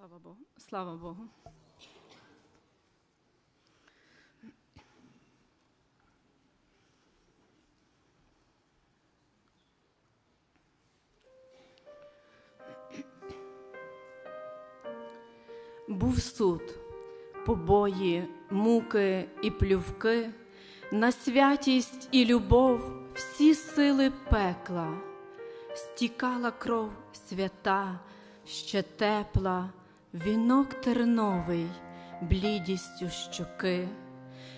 Слава Богу. Слава Богу. Був суд, побої, муки і плювки, на святість і любов всі сили пекла, стікала кров свята, ще тепла, вінок терновий, блідістю щоки.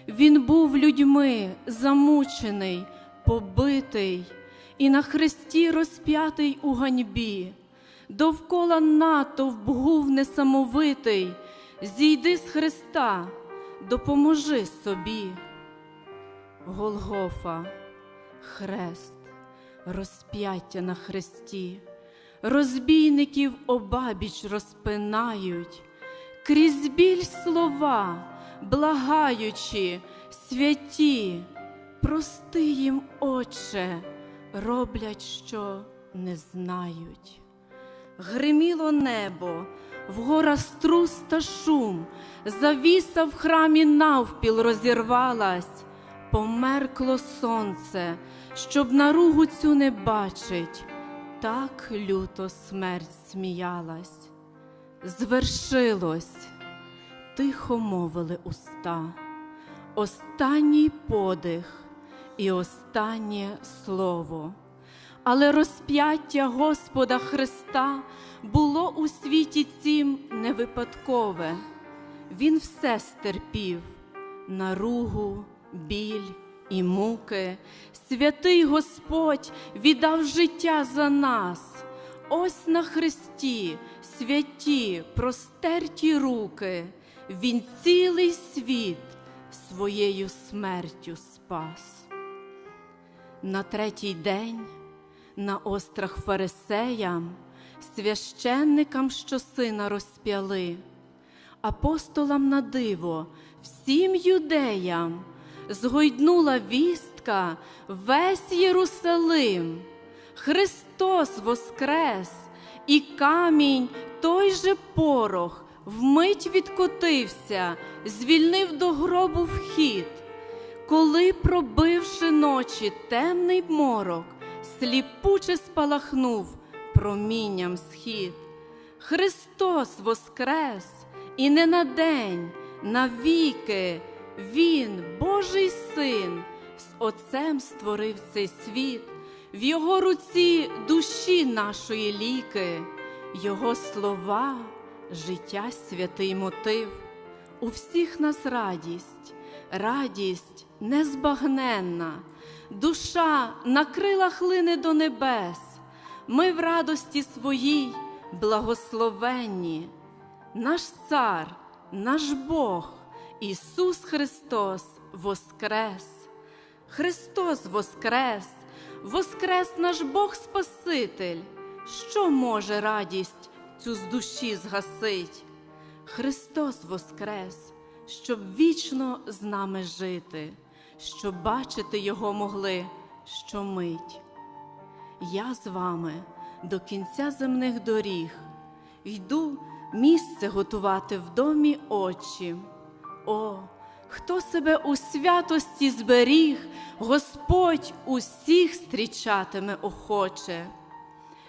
Він був людьми замучений, побитий, і на хресті розп'ятий у ганьбі. Довкола натовп гув несамовитий, зійди з Христа, допоможи собі. Голгофа, хрест, розп'яття на хресті, розбійників обабіч розпинають, крізь біль слова, благаючи, святі, прости їм, Отче, роблять, що не знають. Гриміло небо, вгора струс та шум, завіса в храмі навпіл розірвалась, померкло сонце, щоб наругу цю не бачить, так люто смерть сміялась. Звершилось, тихо мовили уста, останній подих і останнє слово. Але розп'яття Господа Христа було у світі цім не випадкове. Він все стерпів, наругу, біль і муки. Святий Господь віддав життя за нас. Ось на Христі святі, простерті руки. Він цілий світ своєю смертю спас. На третій день на острах фарисеям, священникам, що сина розп'яли, апостолам на диво, всім юдеям згойднула вістка весь Єрусалим. Христос воскрес, і камінь, той же порох, вмить відкотився, звільнив до гробу вхід. Коли, пробивши ночі темний морок, сліпуче спалахнув промінням схід. Христос воскрес, і не на день, навіки, Він, Божий Син, з Отцем створив цей світ, в Його руці душі нашої ліки, Його слова, життя святий мотив. У всіх нас радість, радість незбагненна, душа на крилах хлине до небес, ми в радості своїй благословенні, наш цар, наш Бог, Ісус Христос Воскрес, Христос Воскрес, Воскрес наш Бог Спаситель, що може радість цю з душі згасить? Христос Воскрес, щоб вічно з нами жити, щоб бачити Його могли щомить. Я з вами до кінця земних доріг йду місце готувати в домі очі. О, хто себе у святості зберіг, Господь усіх зустрічатиме охоче.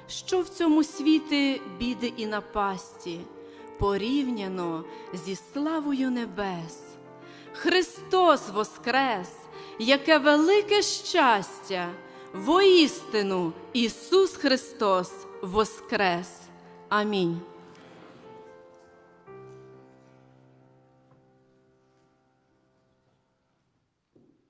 Що в цьому світі біди і напасті, порівняно зі славою небес. Христос воскрес, яке велике щастя, воістину Ісус Христос воскрес. Амінь.